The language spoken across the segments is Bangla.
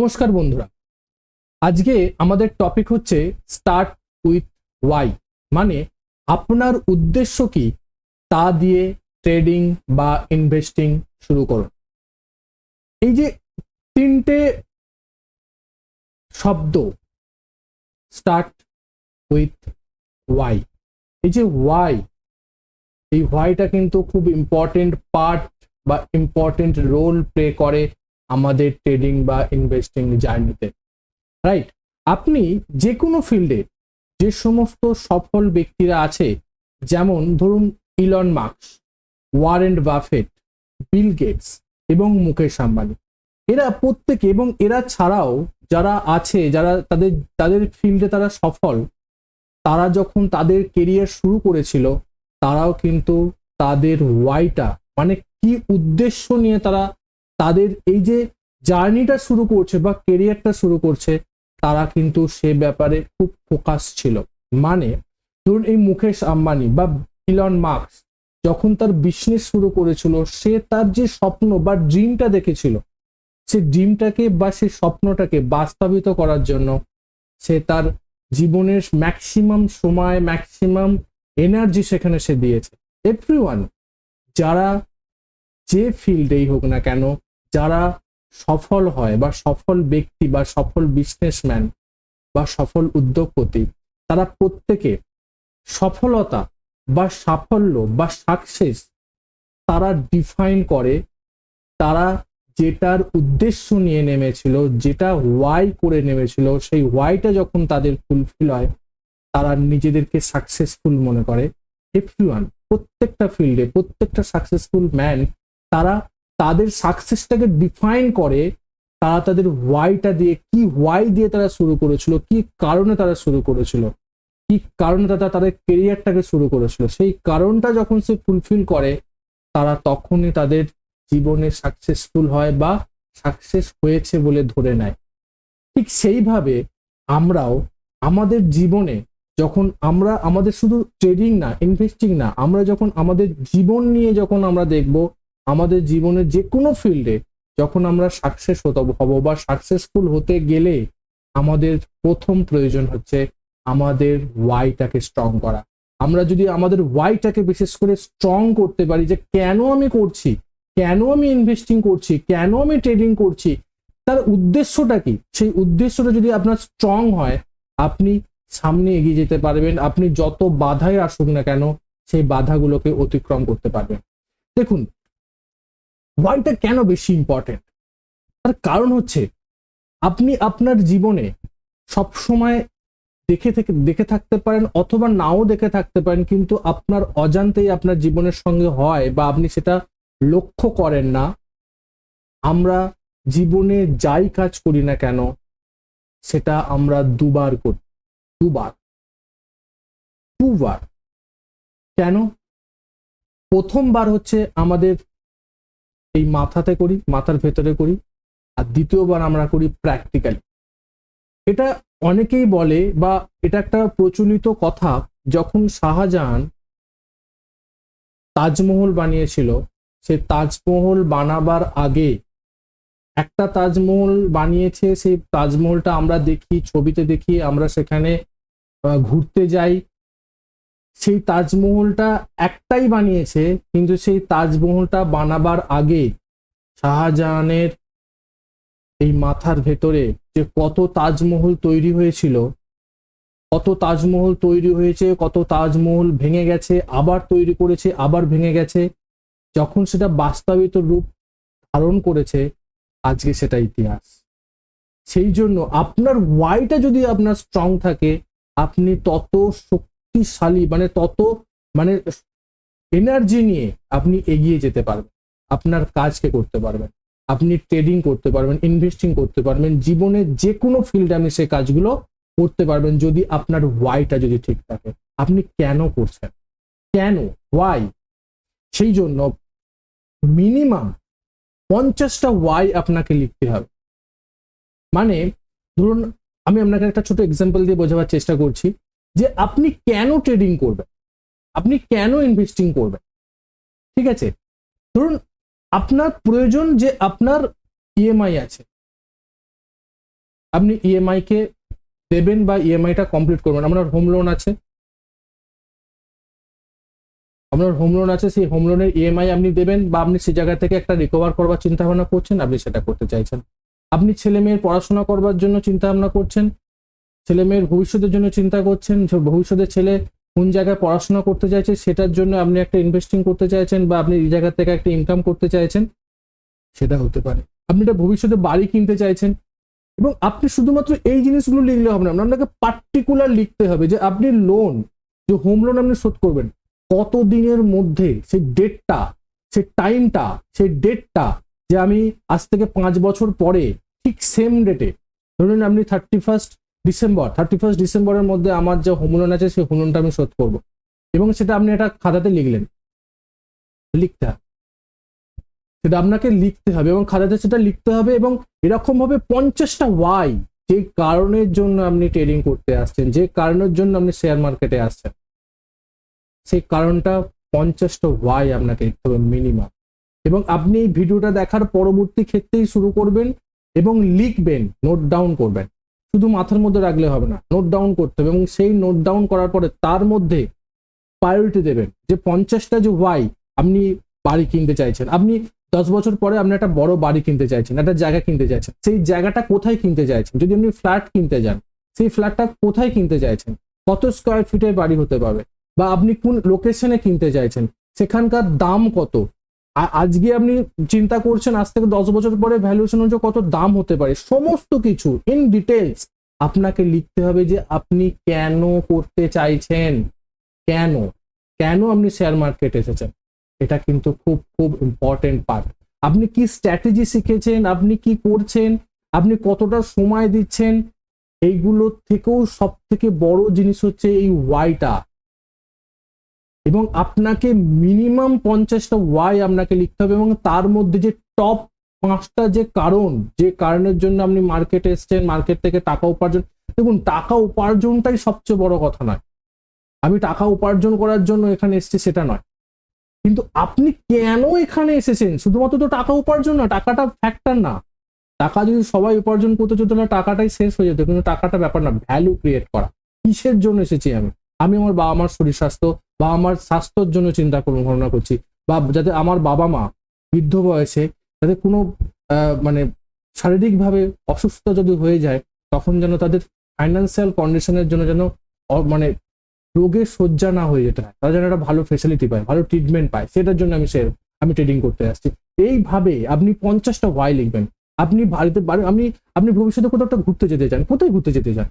নমস্কার বন্ধুরা। আজকে আমাদের টপিক হচ্ছে স্টার্ট উইথ ওয়াই মানে আপনার উদ্দেশ্য কি? তা দিয়ে ট্রেডিং বা ইনভেস্টিং শুরু করুন। এই যে তিনটে শব্দ স্টার্ট উইথ ওয়াই এই যে ওয়াই এই ওয়াইটা কিন্তু খুব ইম্পর্টেন্ট পার্ট বা ইম্পর্টেন্ট রোল প্লে করে আমাদের ট্রেডিং বা ইনভেস্টিং জার্নিতে রাইট আপনি যে কোনো ফিল্ডে যে সমস্ত সফল ব্যক্তিরা আছে, যেমন ধরুন Elon Marks Warren Buffett Bill Gates এবং মুকেশ আম্বানি, এরা প্রত্যেকে এবং এরা ছাড়াও যারা আছে, যারা তাদের তাদের ফিল্ডে তারা সফল, তারা যখন তাদের কেরিয়ার শুরু করেছিল, তারাও কিন্তু তাদের ওয়াইটা মানে কি উদ্দেশ্য নিয়ে তারা তাদের এই যে জার্নিটা শুরু করছে বা কেরিয়ারটা শুরু করছে, তারা কিন্তু সে ব্যাপারে খুব ফোকাস ছিল। মানে ধরুন এই মুকেশ আম্বানি বা ইলন মার্কস যখন তার বিজনেস শুরু করেছিল, সে তার যে স্বপ্ন বা ড্রিমটা দেখেছিল, সে ড্রিমটাকে বা সে স্বপ্নটাকে বাস্তবিত করার জন্য সে তার জীবনের ম্যাক্সিমাম সময় ম্যাক্সিমাম এনার্জি সেখানে সে দিয়েছে। এভরিওয়ান যারা যে ফিল্ডেই হোক না কেন যারা সফল হয় বা সফল ব্যক্তি বা সফল বিজনেসম্যান বা সফল উদ্যোগপতি, তারা প্রত্যেকে সফলতা বা সাফল্য বা সাকসেস তারা ডিফাইন করে। তারা যেটার উদ্দেশ্য নিয়ে নেমেছিল, যেটা ওয়াই করে নেমেছিল, সেই ওয়াইটা যখন তাদের ফুলফিল হয়, তারা নিজেদেরকে সাকসেসফুল মনে করে। এভরিওয়ান প্রত্যেকটা ফিল্ডে প্রত্যেকটা সাকসেসফুল ম্যান তারা তাদের সাকসেসটাকে ডিফাইন করে তারা তাদের ওয়াইটা দিয়ে, কি ওয়াই দিয়ে তারা শুরু করেছিল, কি কারণে তারা শুরু করেছিল, কি কারণে তারা তাদের কেরিয়ারটাকে শুরু করেছিল, সেই কারণটা যখন সে ফুলফিল করে, তারা তখনই তাদের জীবনে সাকসেসফুল হয় বা সাকসেস হয়েছে বলে ধরে নেয়। ঠিক সেইভাবে আমরাও আমাদের জীবনে যখন আমরা, আমাদের শুধু ট্রেডিং না ইনভেস্টিং না, আমরা যখন আমাদের জীবন নিয়ে যখন আমরা দেখব আমাদের জীবনের যে কোনো ফিল্ডে যখন আমরা সাকসেস হতে হব বা সাকসেসফুল হতে গেলে আমাদের প্রথম প্রয়োজন হচ্ছে আমাদের ওয়াইটাকে স্ট্রং করা। আমরা যদি আমাদের ওয়াইটাকে বিশেষ করে স্ট্রং করতে পারি যে কেন আমি করছি, কেন আমি ইনভেস্টিং করছি, কেন আমি ট্রেডিং করছি, তার উদ্দেশ্যটা কি? সেই উদ্দেশ্যটা যদি আপনার স্ট্রং হয়, আপনি সামনে এগিয়ে যেতে পারবেন, আপনি যত বাধাই আসুক না কেন, সেই বাধাগুলোকে অতিক্রম করতে পারবেন। দেখুন ওয়াইটা কেন বেশি ইম্পর্টেন্ট তার কারণ হচ্ছে, আপনি আপনার জীবনে সব সময় দেখে থেকে, দেখে থাকতে পারেন অথবা নাও দেখে থাকতে পারেন, কিন্তু আপনার অজান্তেই আপনার জীবনের সঙ্গে হয় বা আপনি সেটা লক্ষ্য করেন না, আমরা জীবনে যাই কাজ করি না কেন, সেটা আমরা দুবার করি। দুবার। দুবার। কেন? প্রথমবার হচ্ছে আমাদের এই মাথাতে করি, মাথার ভেতরে করি, আর দ্বিতীয়বার আমরা করি প্র্যাকটিক্যালি এটা অনেকেই বলে বা এটা একটা প্রচলিত কথা, যখন শাহজাহান তাজমহল বানিয়েছিল, সে তাজমহল বানাবার আগে একটা তাজমহল বানিয়েছে, সেই তাজমহলটা আমরা দেখি, ছবিতে দেখি, আমরা সেখানে ঘুরতে যাই সেই তাজমহলটা একটাই বানিয়েছে, কিন্তু সেই তাজমহলটা বানাবার আগে শাহজাহানের এই মাথার ভেতরে যে কত তাজমহল তৈরি হয়েছিল, কত তাজমহল তৈরি হয়েছে, কত তাজমহল ভেঙে গেছে, আবার তৈরি করেছে, আবার ভেঙে গেছে, যখন সেটা বাস্তবিত রূপ ধারণ করেছে, আজকে সেটা ইতিহাস। সেই জন্য আপনার ওয়াইটা যদি আপনার স্ট্রং থাকে, আপনি তত শক্তিশালী মানে তত মানে এনার্জি নিয়ে আপনি এগিয়ে যেতে পারবেন। আপনার কাজকে করতে পারবেন। আপনি ট্রেডিং করতে পারবেন ইনভেস্টিং করতে পারবেন। জীবনের যে কোনো ফিল্ডে আপনি সেই কাজগুলো করতে পারবেন যদি আপনার ওয়াইটা যদি ঠিক থাকে। আপনি কেন করছেন? কেন? ওয়াই সেই জন্য মিনিমাম পঞ্চাশটা ওয়াই আপনাকে লিখতে হবে। মানে ধরুন, আমি আপনাকে একটা ছোট এক্সাম্পল দিয়ে বোঝাবার চেষ্টা করছি। যে আপনি কেন ট্রেডিং করবেন? আপনি কেন ইনভেস্টিং করবেন? ঠিক আছে? ধরুন আপনার প্রয়োজন যে আপনার ইএমআই আছে। আপনি ইএমআই কে দেবেন বা ইএমআইটা কমপ্লিট করবেন। আপনার হোম লোন আছে। আপনার হোম লোন আছে, সেই হোম লোনের ইএমআই আপনি দেবেন বা আপনি সেই জায়গা থেকে একটা রিকভার করবার চিন্তা ভাবনা করছেন, আপনি সেটা করতে চাইছেন। আপনি ছেলে মেয়ের পড়াশোনা করবার জন্য চিন্তা ভাবনা করছেন ছেলে মেয়ের ভবিষ্যতের জন্য চিন্তা করছেন, যে ভবিষ্যতে ছেলে কোন জায়গায় পড়াশোনা করতে চাইছে সেটার জন্য আপনি একটা ইনভেস্টিং করতে চাইছেন বা আপনি এই জায়গা থেকে একটা ইনকাম করতে চাইছেন, সেটা হতে পারে। আপনি একটা ভবিষ্যতে বাড়ি কিনতে চাইছেন এবং আপনি শুধুমাত্র এই জিনিসগুলো লিখলে হবে না আপনাকে পার্টিকুলার লিখতে হবে যে আপনি লোন যে হোম লোন আপনি শোধ করবেন কত দিনের মধ্যে সেই ডেটটা সেই টাইমটা সেই ডেটটা যে আমি আজ থেকে পাঁচ বছর পরে ঠিক সেম ডেটে ধরুন আপনি thirty first December thirty first ডিসেম্বরের মধ্যে আমার যে হোম লোন আছে, সেই হোম লোনটা আমি শোধ করব। এবং সেটা আপনি একটা খাতাতে লিখলেন। লিখতে হবে। সেটা আপনাকে লিখতে হবে এবং খাতাতে সেটা লিখতে হবে এবং এরকম ভাবে পঞ্চাশটা ওয়াই যে কারণের জন্য আপনি ট্রেডিং করতে আসছেন, যে কারণের জন্য আপনি শেয়ার মার্কেটে আসছেন, সেই কারণটা পঞ্চাশটা ওয়াই আপনাকে লিখতে হবে মিনিমাম এবং আপনি এই ভিডিওটা দেখার পরবর্তী ক্ষেত্রেই শুরু করবেন এবং লিখবেন নোট ডাউন করবেন। শুধু মাথার মধ্যে রাখলে হবে না নোট ডাউন করতে হবে এবং সেই নোট ডাউন করার পরে তার মধ্যে প্রায়োরিটি দেবেন যে পঞ্চাশটা যে ওয়াই আপনি বাড়ি কিনতে চাইছেন। আপনি দশ বছর পরে আপনি একটা বড় বাড়ি কিনতে চাইছেন, একটা জায়গা কিনতে চাইছেন, সেই জায়গাটা কোথায় কিনতে চাইছেন? যদি আপনি ফ্ল্যাট কিনতে যান, সেই ফ্ল্যাটটা কোথায় কিনতে চাইছেন? কত স্কোয়ার ফিটের বাড়ি হতে পারে? বা আপনি কোন লোকেশনে কিনতে চাইছেন? সেখানকার দাম কত? আজকে আপনি চিন্তা করছেন, আজ থেকে দশ বছর পরে ভ্যালুয়েশন অনুযায়ী কত দাম হতে পারে? সমস্ত কিছু ইন ডিটেলস আপনাকে লিখতে হবে যে আপনি কেন করতে চাইছেন। কেন? কেন আপনি শেয়ার মার্কেট এসেছেন? এটা কিন্তু খুব খুব ইম্পর্টেন্ট পার্ট আপনি কি স্ট্র্যাটেজি শিখেছেন? আপনি কি করছেন? আপনি কতটা সময় দিচ্ছেন? এইগুলো থেকেও সব থেকে বড় জিনিস হচ্ছে এই ওয়াইটা এবং আপনাকে মিনিমাম পঞ্চাশটা ওয়াই আপনাকে লিখতে হবে এবং তার মধ্যে যে টপ পাঁচটা যে কারণ, যে কারণের জন্য আপনি মার্কেটে এসছেন মার্কেট থেকে টাকা উপার্জন, দেখুন টাকা উপার্জনটাই সবচেয়ে বড় কথা নয়। আমি টাকা উপার্জন করার জন্য এখানে এসেছি সেটা নয়। কিন্তু আপনি কেন এখানে এসেছেন? শুধুমাত্র তো টাকা উপার্জন না, টাকাটা ফ্যাক্টর না। টাকা যদি সবাই উপার্জন করতে যেত না টাকাটাই শেষ হয়ে যেত, কিন্তু টাকাটা ব্যাপার না ভ্যালু ক্রিয়েট করা। কিসের জন্য এসেছি আমি? আমি আমার বাবা মার শরীর স্বাস্থ্য বা আমার স্বাস্থ্যর জন্য চিন্তা ধারণা করছি। বা যাতে আমার বাবা মা বৃদ্ধ বয়সে যাতে কোনো মানে শারীরিকভাবে অসুস্থ যদি হয়ে যায়, তখন যেন তাদের ফাইন্যান্সিয়াল কন্ডিশনের জন্য যেন মানে রোগের শয্যা না হয়ে যেতে হয় তারা যেন একটা ভালো ফেসিলিটি পায়, ভালো ট্রিটমেন্ট পায়। সেটার জন্য আমি সে, আমি ট্রেডিং করতে আসছি। এইভাবে আপনি পঞ্চাশটা ওয়াই লিখবেন। আপনি বাড়িতে, বাড়ি, আপনি আপনি ভবিষ্যতে কোথাও একটা ঘুরতে যেতে চান, কোথায় ঘুরতে যেতে চান?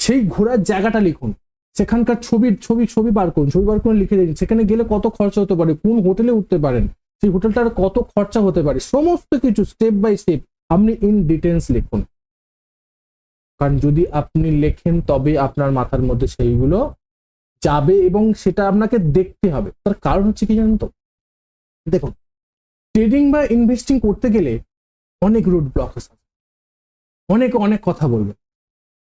সেই ঘোরার জায়গাটা লিখুন। সেখানকার ছবির ছবি ছবি বার করুন, ছবি বার করে লিখে দিন, সেখানে গেলে কত খরচা হতে পারে, কোন হোটেলে উঠতে পারেন, সেই হোটেলটার কত খরচা হতে পারে, সমস্ত কিছু স্টেপ বাই স্টেপ আপনি ইন ডিটেলস লিখুন। কারণ যদি আপনি লেখেন, তবে আপনার মাথার মধ্যে সেইগুলো যাবে এবং সেটা আপনাকে দেখতে হবে। তার কারণ হচ্ছে কি জানেন তো? দেখুন ট্রেডিং বা ইনভেস্টিং করতে গেলে অনেক রুট ব্লক আছে। অনেক অনেক কথা বলবে।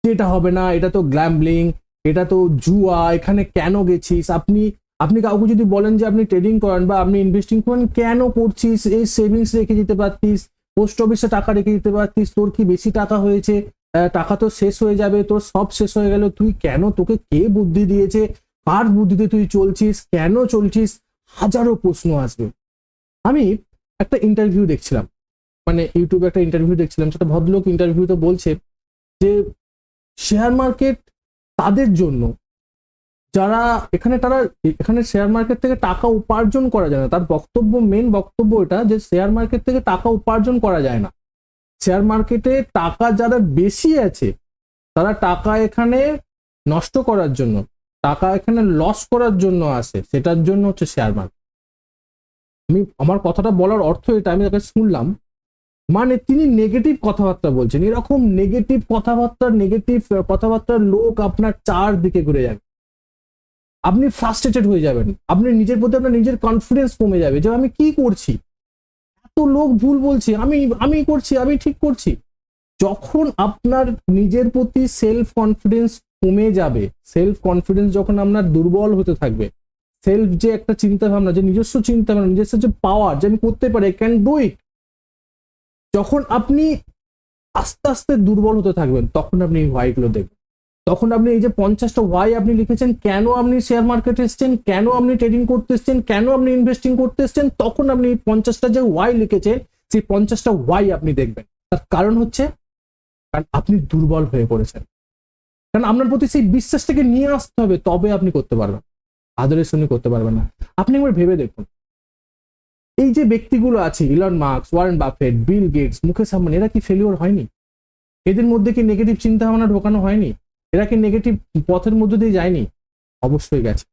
এটা হবে না, এটা তো গ্ল্যাম্বলিং এটা তো জুয়া, এখানে কেন গেছিস? আপনি আপনি কাউকে যদি বলেন যে আপনি ট্রেডিং করেন বা আপনি ইনভেস্টিং করেন, কেন করছিস? এই সেভিংস রেখে দিতে পারতিস পোস্ট অফিসে টাকা রেখে দিতে পারতিস, তোর কি বেশি টাকা হয়েছে? টাকা তো শেষ হয়ে যাবে, তোর সব শেষ হয়ে গেল, তুই কেন তোকে কে বুদ্ধি দিয়েছে? কার বুদ্ধিতে তুই চলছিস? কেন চলছিস? হাজারো প্রশ্ন আসবে। আমি একটা ইন্টারভিউ দেখছিলাম মানে ইউটিউবে একটা ইন্টারভিউ দেখছিলাম, সেটা ভদ্রলোক ইন্টারভিউ তো বলছে যে শেয়ার মার্কেট তাদের জন্য যারা এখানে তারা এখানে শেয়ার মার্কেট থেকে টাকা উপার্জন করা যায় না। তার বক্তব্য মেন বক্তব্য এটা যে শেয়ার মার্কেট থেকে টাকা উপার্জন করা যায় না। শেয়ার মার্কেটে টাকা যারা বেশি আছে, তারা টাকা এখানে নষ্ট করার জন্য, টাকা এখানে লস করার জন্য আসে, সেটার জন্য হচ্ছে শেয়ার মার্কেট আমি, আমার কথাটা বলার অর্থ এটা, আমি তাকে শুনলাম। মানে তিনি নেগেটিভ কথাবার্তা বলছেন। এরকম নেগেটিভ কথাবার্তা নেগেটিভ কথাবার্তার লোক আপনার চারদিকে ঘুরে যাবে। আপনি ফ্রাস্ট্রেটেড হয়ে যাবেন। আপনি নিজের প্রতি আপনার নিজের কনফিডেন্স কমে যাবে যে আমি কি করছি? এত লোক ভুল বলছে, আমি আমি করছি, আমি ঠিক করছি। যখন আপনার নিজের প্রতি সেলফ কনফিডেন্স কমে যাবে সেলফ কনফিডেন্স যখন আপনার দুর্বল হতে থাকবে সেলফ যে একটা চিন্তা ভাবনা যে নিজস্ব চিন্তা ভাবনা নিজস্ব যে পাওয়ার যে আমি করতে পারি ক্যান ডু ইট যখন আপনি আস্তে আস্তে দুর্বল হতে থাকবেন, তখন আপনি এই ওয়াই গুলো দেখবেন। তখন আপনি এই যে পঞ্চাশটা ওয়াই আপনি লিখেছেন, কেন আপনি শেয়ার মার্কেটে এসছেন, কেন আপনি ট্রেডিং করতে এসছেন, কেন আপনি ইনভেস্টিং করতে এসছেন, তখন আপনি এই পঞ্চাশটা যে ওয়াই লিখেছেন, সেই পঞ্চাশটা ওয়াই আপনি দেখবেন। তার কারণ হচ্ছে, কারণ আপনি দুর্বল হয়ে পড়েছেন। কারণ আপনার প্রতি সেই বিশ্বাসটাকে নিয়ে আসতে হবে, তবে আপনি করতে পারবেন। আদরের সঙ্গে করতে পারবেন না। আপনি একবার ভেবে দেখুন এই যে ব্যক্তিগুলো আছে Elon Marks Warren Buffett Bill Gates Mukesh Ambani এরা কি ফেলিওর হয়নি? এদের মধ্যে কি নেগেটিভ চিন্তা ভাবনা ঢোকানো হয়নি? এরা কি নেগেটিভ পথের মধ্যে দিয়ে যায়নি? অবশ্যই গেছে।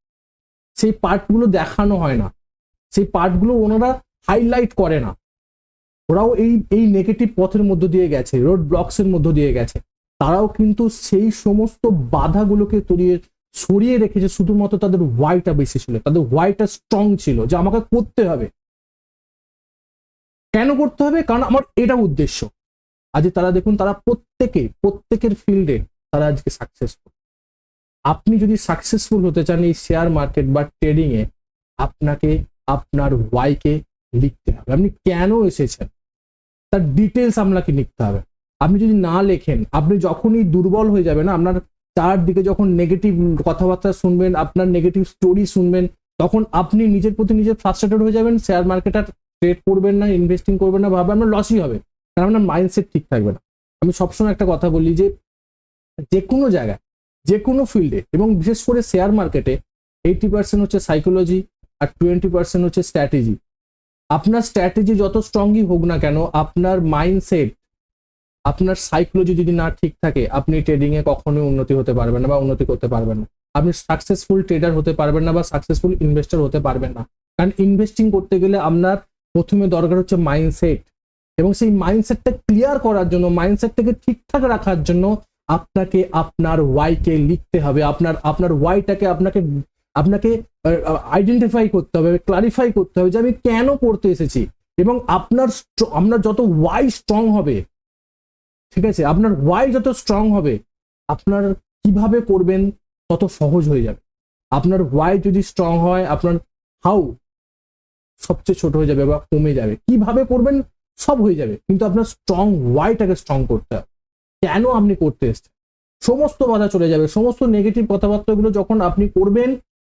সেই পার্টগুলো দেখানো হয় না। সেই পার্টগুলো ওনারা হাইলাইট করে না। ওরাও এই এই নেগেটিভ পথের মধ্য দিয়ে গেছে রোড ব্লকসের মধ্য দিয়ে গেছে। তারাও কিন্তু সেই সমস্ত বাধাগুলোকে তরিয়ে সরিয়ে রেখেছে, শুধুমাত্র তাদের ওয়াইটা বেশি ছিল, তাদের ওয়াইটা স্ট্রং ছিল, যে আমাকে করতে হবে। কেন করতে হবে? কারণ আমার এটা উদ্দেশ্য। আজ তারা দেখুন, তারা প্রত্যেকে, প্রত্যেকের ফিল্ডে তারা আজকে সাকসেসফুল আপনি যদি সাকসেসফুল হতে চান এই শেয়ার মার্কেট বা ট্রেডিং এ, আপনাকে, আপনার ওয়াইকে লিখতে হবে। আপনি কেন এসেছেন? তার ডিটেলস আপনাকে লিখতে হবে। আপনি যদি না লেখেন, আপনি যখনই দুর্বল হয়ে যাবেন, আপনার চারদিকে যখন নেগেটিভ কথাবার্তা শুনবেন, আপনার নেগেটিভ স্টোরি শুনবেন, তখন আপনি নিজের প্রতি নিজে ফ্রাস্ট্রেটেড হয়ে যাবেন শেয়ার মার্কেট আর ট্রেড করবেন না ইনভেস্টিং করবেন না ভাবে আপনার লসই হবে কারণ আপনার মাইন্ডসেট ঠিক থাকবে না। আমি সবসময় একটা কথা বলি যে যে কোনো জায়গায়, যে কোনো ফিল্ডে এবং বিশেষ করে শেয়ার মার্কেটে এইটি পার্সেন্ট হচ্ছে সাইকোলজি আর টোয়েন্টি পার্সেন্ট হচ্ছে স্ট্র্যাটেজি আপনার স্ট্র্যাটেজি যত স্ট্রংই হোক না কেন, আপনার মাইন্ডসেট আপনার সাইকোলজি যদি না ঠিক থাকে, আপনি ট্রেডিংয়ে কখনোই উন্নতি হতে পারবেন না বা উন্নতি করতে পারবেন না। আপনি সাকসেসফুল ট্রেডার হতে পারবেন না বা সাকসেসফুল ইনভেস্টর হতে পারবেন না। কারণ ইনভেস্টিং করতে গেলে আপনার প্রথমে দরকার হচ্ছে মাইন্ডসেট এবং সেই মাইন্ডসেটটা ক্লিয়ার করার জন্য মাইন্ডসেটটাকে ঠিকঠাক রাখার জন্য আপনাকে আপনার ওয়াইকে লিখতে হবে, আপনার আপনার ওয়াইটাকে আপনাকে আপনাকে আইডেন্টিফাই করতে হবে ক্লারিফাই করতে হবে যে আমি কেন করতে এসেছি এবং আপনার আপনার যত ওয়াই স্ট্রং হবে, ঠিক আছে? আপনার ওয়াই যত স্ট্রং হবে, আপনার কীভাবে করবেন তত সহজ হয়ে যাবে। আপনার ওয়াই যদি স্ট্রং হয়, আপনার হাউ সবচেয়ে ছোট হয়ে যাবে বা কমে যাবে। কীভাবে করবেন? সব হয়ে যাবে। কিন্তু আপনার স্ট্রং ওয়াইটাকে স্ট্রং করতে হবে। কেন আপনি করতে এসছেন? সমস্ত বাধা চলে যাবে। সমস্ত নেগেটিভ কথাবার্তাগুলো যখন আপনি করবেন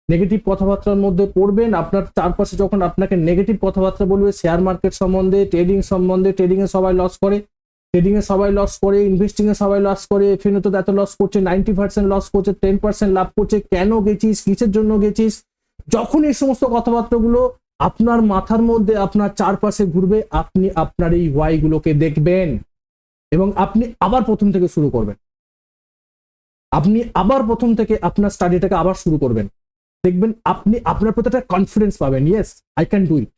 নেগেটিভ কথাবার্তার মধ্যে পড়বেন, আপনার চারপাশে যখন আপনাকে নেগেটিভ কথাবার্তা বলবে শেয়ার মার্কেট সম্বন্ধে ট্রেডিং সম্বন্ধে ট্রেডিং এ সবাই লস করে ট্রেডিং এ সবাই লস করে ইনভেস্টিং এ সবাই লস করে এফএনও তো এত লস করছে নাইনটি পার্সেন্ট লস করছে টেন পার্সেন্ট লাভ করছে, কেন গেছিস? কিসের জন্য গেছিস? যখন এই সমস্ত কথাবার্তাগুলো আপনার মাথার মধ্যে আপনার চারপাশে ঘুরবে, আপনি আপনার এই ওয়াই গুলোকে দেখবেন এবং আপনি আবার প্রথম থেকে শুরু করবেন। আপনি আবার প্রথম থেকে আপনার স্টাডিটাকে আবার শুরু করবেন। দেখবেন আপনি আপনার প্রতি একটা কনফিডেন্স পাবেন yes I can do it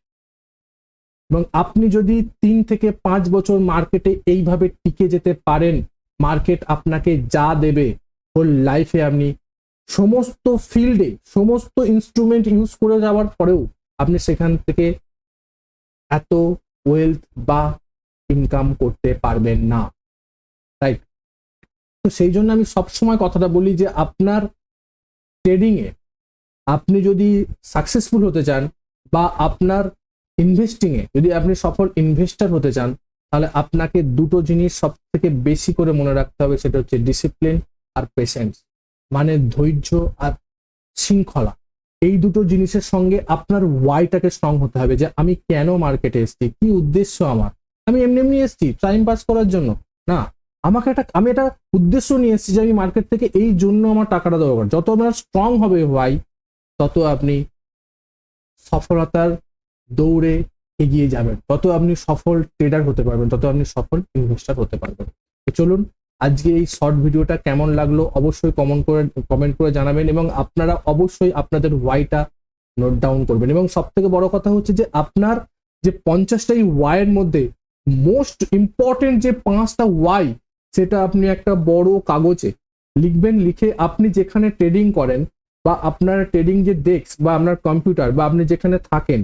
এবং আপনি যদি তিন থেকে পাঁচ বছর মার্কেটে এইভাবে টিকে যেতে পারেন, মার্কেট আপনাকে যা দেবে হোল লাইফে আপনি সমস্ত ফিল্ডে সমস্ত ইনস্ট্রুমেন্ট ইউজ করে যাওয়ার পরেও আপনি সেখান থেকে এত ওয়েলথ বা ইনকাম করতে পারবেন না রাইট তো সেই জন্য আমি সবসময় কথাটা বলি যে আপনার ট্রেডিং এ আপনি যদি সাকসেসফুল হতে চান বা আপনার ইনভেস্টিং এ যদি আপনি সফল ইনভেস্টর হতে চান, তাহলে আপনাকে দুটো জিনিস সব থেকে বেশি করে মনে রাখতে হবে, সেটা হচ্ছে ডিসিপ্লিন আর পেশেন্স মানে ধৈর্য আর শৃঙ্খলা। এই দুটো জিনিসের সঙ্গে আপনার ওয়াইটাকে স্ট্রং হতে হবে যে আমি কেন মার্কেটে এসেছি? কি উদ্দেশ্য আমার? আমি এমনি এমনি এসেছি টাইম পাস করার জন্য। না, আমাকে একটা, আমি একটা উদ্দেশ্য নিয়ে এসেছি যে আমি মার্কেট থেকে এই জন্য আমার টাকাটা দরকার। যত আপনার স্ট্রং হবে ওয়াই তত আপনি সফলতার দৌড়ে এগিয়ে যাবেন। তত আপনি সফল ট্রেডার হতে পারবেন। তত আপনি সফল ইনভেস্টার হতে পারবেন। চলুন আজকে এই শর্ট ভিডিওটা কেমন লাগল অবশ্যই কমেন্ট করে কমেন্ট করে জানাবেন এবং আপনারা অবশ্যই আপনাদের ওয়াইটা নোট ডাউন করবেন। এবং সব থেকে বড় কথা হচ্ছে যে আপনার যে পঞ্চাশটা এই ওয়াইয়ের মধ্যে মোস্ট ইম্পর্টেন্ট যে পাঁচটা ওয়াই সেটা আপনি একটা বড় কাগজে লিখবেন, লিখে আপনি যেখানে ট্রেডিং করেন বা আপনার ট্রেডিং যে ডেস্ক বা আপনার কম্পিউটার বা আপনি যেখানে থাকেন,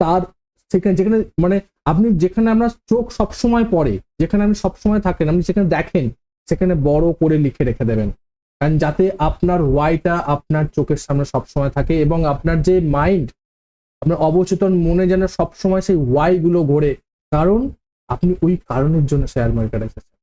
তার সেখানে, যেখানে মানে আপনি যেখানে আপনার চোখ সবসময় পড়ে, যেখানে আপনি সবসময় থাকেন, আপনি সেখানে দেখেন, সেখানে বড় করে লিখে রেখে দেবেন। কারণ যাতে আপনার ওয়াইটা আপনার চোখের সামনে সবসময় থাকে এবং আপনার যে মাইন্ড, আপনার অবচেতন মনে যেন সবসময় সেই ওয়াই গুলো ঘোরে। কারণ আপনি ওই কারণের জন্য শেয়ার মার্কেট এসেছেন।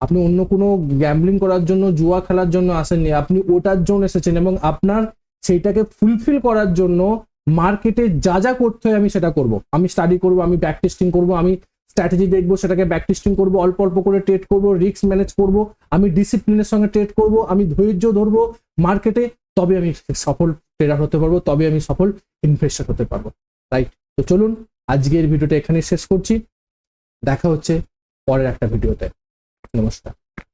আপনি অন্য কোনো গ্যাম্বলিং করার জন্য, জুয়া খেলার জন্য আসেননি, আপনি ওটার জন্য এসেছেন এবং আপনার সেইটাকে ফুলফিল করার জন্য মার্কেটে যা যা করতে হয় আমি সেটা করব। আমি স্টাডি করব, আমি ব্যাক টেস্টিং করব, আমি স্ট্র্যাটেজি দেখব, সেটাকে ব্যাক টেস্টিং করব, অল্প অল্প করে ট্রেড করব রিস্ক ম্যানেজ করব, আমি ডিসিপ্লিনের সঙ্গে ট্রেড করব, আমি ধৈর্য ধরবো মার্কেটে তবে আমি সফল ট্রেডার হতে পারব, তবে আমি সফল ইনভেস্টার হতে পারব। রাইট তো চলুন, আজকের ভিডিওটা এখানে শেষ করছি। দেখা হচ্ছে পরের একটা ভিডিওতে। নমস্কার।